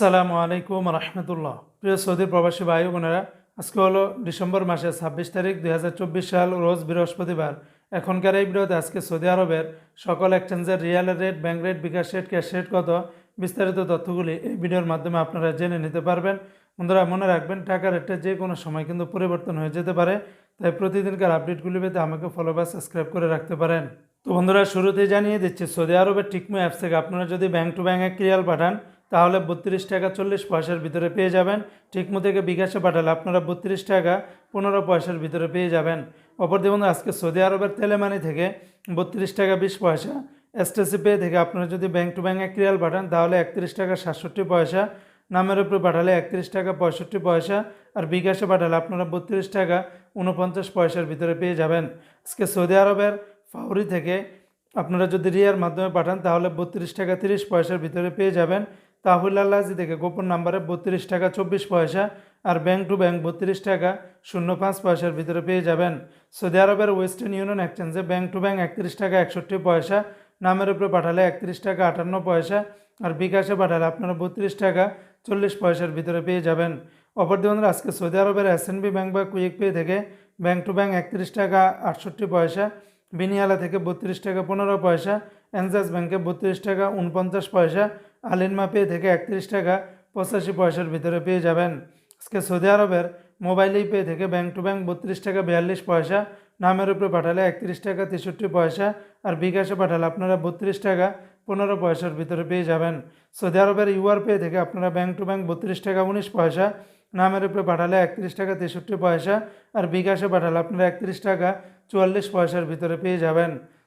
আসসালামু আলাইকুম রহমতুল্লাহ। প্রিয় সৌদি প্রবাসী ভাই বোনেরা, আজকে হলো ডিসেম্বর মাসের ছাব্বিশ তারিখ দুই হাজার চব্বিশ সাল, রোজ বৃহস্পতিবার। এখনকার এই ভিডিওতে আজকে সৌদি আরবের সকল এক্সচেঞ্জের real rate, bank rate, bKash rate, cash rate কত বিস্তারিত তথ্যগুলি এই ভিডিওর মাধ্যমে আপনারা জেনে নিতে পারবেন। বন্ধুরা, মনে রাখবেন, টাকা রেটটা যে কোনো সময় কিন্তু পরিবর্তন হয়ে যেতে পারে, তাই প্রতিদিনকার আপডেটগুলি পেতে আমাকে ফলো বা সাবস্ক্রাইব করে রাখতে পারেন। তো বন্ধুরা, শুরুতেই জানিয়ে দিচ্ছি, সৌদি আরবের টিকমো অ্যাপস থেকে আপনারা যদি ব্যাংক টু ব্যাংকে ক্রিয়াল পাঠান তাহলে বত্রিশ টাকা চল্লিশ পয়সার ভিতরে পেয়ে যাবেন। টিকমো থেকে বিকাশে পাঠালে আপনারা বত্রিশ টাকা পনেরো পয়সার ভিতরে পেয়ে যাবেন। অপর দেখুন আজকে সৌদি আরবের তেলেমানি থেকে বত্রিশ টাকা বিশ পয়সা এসটিসি পে থেকে আপনারা যদি ব্যাংক টু ব্যাংকে ক্রিয়াল পাঠান, তাহলে একত্রিশ টাকা সাতষট্টি পয়সা, নামের উপরে পাঠালে একত্রিশ টাকা পঁয়ষট্টি পয়সা, আর বিকাশে পাঠালে আপনারা বত্রিশ টাকা উনপঞ্চাশ পয়সার ভিতরে পেয়ে যাবেন। আজকে সৌদি আরবের ফাউরি থেকে আপনারা যদি রিয়ার মাধ্যমে পাঠান, তাহলে বত্রিশ টাকা তিরিশ পয়সার ভিতরে পেয়ে যাবেন। তাহুল আল্লাহজি থেকে গোপন নাম্বারে বত্রিশ টাকা চব্বিশ পয়সা আর ব্যাংক টু ব্যাংক বত্রিশ টাকা শূন্য পাঁচ পয়সার ভিতরে পেয়ে যাবেন। সৌদি আরবের ওয়েস্টার্ন ইউনিয়ন এক্সচেঞ্জে ব্যাংক টু ব্যাংক একত্রিশ টাকা একষট্টি পয়সা, নামের উপরে পাঠালে একত্রিশ টাকা আটান্ন পয়সা আর বিকাশে পাঠালে আপনারা বত্রিশ টাকা চল্লিশ পয়সার ভিতরে পেয়ে যাবেন। অপরদিকে আজকে সৌদি আরবের এসএনবি ব্যাংক বা কুইক পে থেকে ব্যাংক টু ব্যাংক একত্রিশ টাকা আটষট্টি পয়সা, বিনিয়ালা থেকে বত্রিশ টাকা পনেরো পয়সা, এনজাস ব্যাংকে বত্রিশ টাকা উনপঞ্চাশ পয়সা আলিনমা পে থেকে একত্রিশ টাকা পঁচাশি পয়সার ভিতরে পেয়ে যাবেন। আজকে সৌদি আরবের মোবাইল পে থেকে ব্যাংক টু ব্যাংক বত্রিশ টাকা বিয়াল্লিশ পয়সা, নামের উপরে পাঠালে একত্রিশ টাকা তেষট্টি পয়সা আর বিকাশে পাঠালে আপনারা বত্রিশ টাকা পনেরো পয়সার ভিতরে পেয়ে যাবেন। সৌদি আরবের ইউআর পে থেকে আপনারা ব্যাংক টু ব্যাংক বত্রিশ টাকা উনিশ পয়সা, নামের উপরে পাঠালে একত্রিশ টাকা তেষট্টি পয়সা আর বিকাশে পাঠালে আপনারা একত্রিশ টাকা চুয়াল্লিশ পয়সার ভিতরে পেয়ে যাবেন।